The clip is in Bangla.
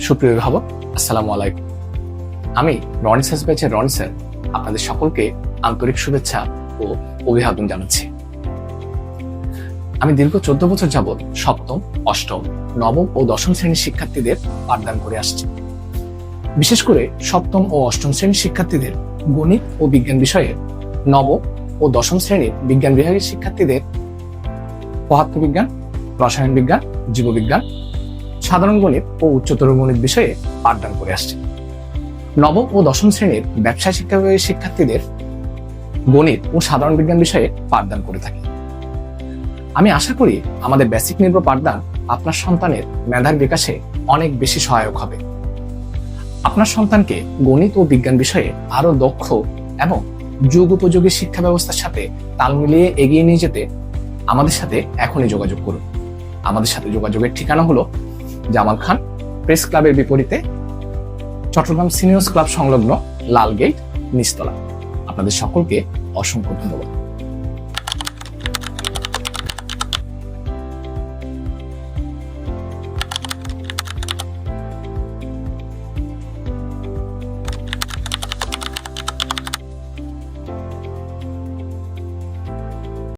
সুপ্রিয় অভিভাবক আসসালামু আলাইকুম। আমি রনিসেস ব্যাচের রনিসের আপনাদের সকলকে আন্তরিক শুভেচ্ছা ও অভিবাদন জানাচ্ছি। আমি দীর্ঘ চোদ্দ বছর যাবৎ সপ্তম, অষ্টম, নবম ও দশম শ্রেণির শিক্ষার্থীদের পাঠদান করে আসছি। বিশেষ করে সপ্তম ও অষ্টম শ্রেণির শিক্ষার্থীদের গণিত ও বিজ্ঞান বিষয়ে নবম ও দশম শ্রেণির বিজ্ঞান বিভাগের শিক্ষার্থীদের পদার্থবিজ্ঞান, রসায়ন বিজ্ঞান, জীববিজ্ঞান সাধারণ গণিত ও উচ্চতর গণিত বিষয়ে পাঠদান করে আসছে। নবম ও দশম শ্রেণির ব্যবসায় শিক্ষা শিক্ষার্থীদের গণিত ও সাধারণ বিজ্ঞান বিষয়ে পাঠদান করে থাকি। আমি আশা করি আমাদের বেসিক নির্ভর পাঠদান আপনার সন্তানের মেধার বিকাশে অনেক বেশি সহায়ক হবে। আপনার সন্তানকে গণিত ও বিজ্ঞান বিষয়ে আরও দক্ষ এবং যুগ উপযোগী শিক্ষা ব্যবস্থার সাথে তাল মিলিয়ে এগিয়ে নিয়ে যেতে আমাদের সাথে এখনই যোগাযোগ করুন। আমাদের সাথে যোগাযোগের ঠিকানা হলো জামাল খান, প্রেস ক্লাবের বিপরীতে চট্টগ্রাম সিনিয়র্স ক্লাব সংলগ্ন লাল গেট নিচতলা। আপনাদের সকলকে অসংখ্য ধন্যবাদ।